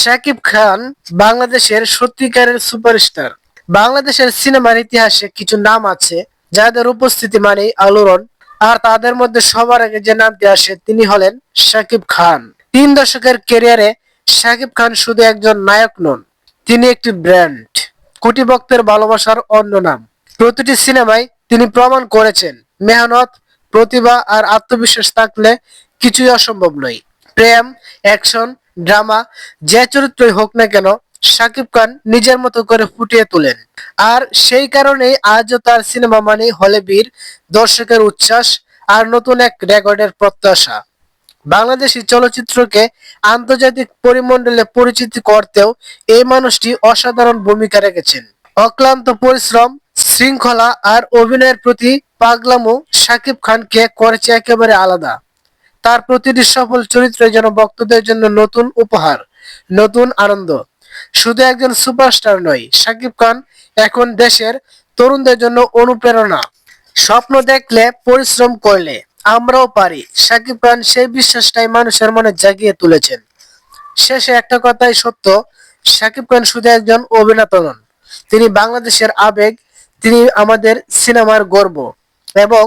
শাকিব খান বাংলাদেশের সত্যিকারের সুপারস্টার। বাংলাদেশের সিনেমার ইতিহাসে কিছু নাম আছে যাদের উপস্থিতি মানেই আলোড়ন, আর তাদের মধ্যে সবার আগে যে নামটি আসে তিনি হলেন শাকিব খান। তিন দশকের ক্যারিয়ারে শাকিব খান শুধু একজন নায়ক নন, তিনি একটি ব্র্যান্ড কোটি ভক্তের ভালোবাসার অন্য নাম। প্রতিটি সিনেমায় তিনি প্রমাণ করেছেন, মেহনত, প্রতিভা আর আত্মবিশ্বাস থাকলে কিছুই অসম্ভব নয়। প্রেম, অ্যাকশন ড্রামা, যে চরিত্রই হোক না কেন, শাকিব খান নিজের মতো করে ফুটিয়ে তোলেন। আর সেই কারণেই আজও তার সিনেমা মানে হলে বীর, দর্শকের উচ্ছ্বাস আর নতুন এক রেকর্ডের প্রত্যাশা। বাংলাদেশি চলচ্চিত্রকে আন্তর্জাতিক পরিমণ্ডলে পরিচিতি করতেও এই মানুষটি অসাধারণ ভূমিকা রেখেছেন। অক্লান্ত পরিশ্রম, শৃঙ্খলা আর অভিনয়ের প্রতি পাগলামো শাকিব খানকে করেছে একেবারে আলাদা। তার প্রতিটি সফল চরিত্র যেন ভক্তদের জন্য নতুন উপহার, নতুন আনন্দ। শুধু একজন সুপারস্টার নয়, শাকিব খান এখন দেশের তরুণদের জন্য অনুপ্রেরণা। স্বপ্ন দেখলে, পরিশ্রম করলে, আমরাও পারি। শাকিব খান সেই বিশ্বাসটাই মানুষের মনে জাগিয়ে তুলেছেন। শেষে একটা কথাই সত্য, শাকিব খান শুধু একজন অভিনেতা নন, তিনি বাংলাদেশের আবেগ, তিনি আমাদের সিনেমার গর্ব। এবং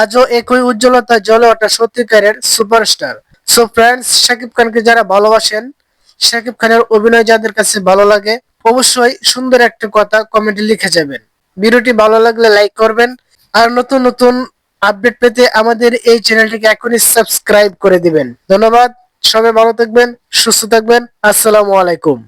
আজও একই উজ্জ্বলতা জ্বলে ওঠা সত্যিকারের সুপারস্টার। সো ফ্রেন্ডস শাকিব খানকে যারা ভালোবাসেন, শাকিব খানের অভিনয় যাদের কাছে ভালো লাগে, অবশ্যই সুন্দর একটা কথা কমেন্টে লিখে যাবেন। ভিডিওটি ভালো লাগলে লাইক করবেন, আর নতুন নতুন আপডেট পেতে আমাদের এই চ্যানেলটিকে এখনই সাবস্ক্রাইব করে দিবেন। ধন্যবাদ, সবাই ভালো থাকবেন, সুস্থ থাকবেন, আসসালামু আলাইকুম।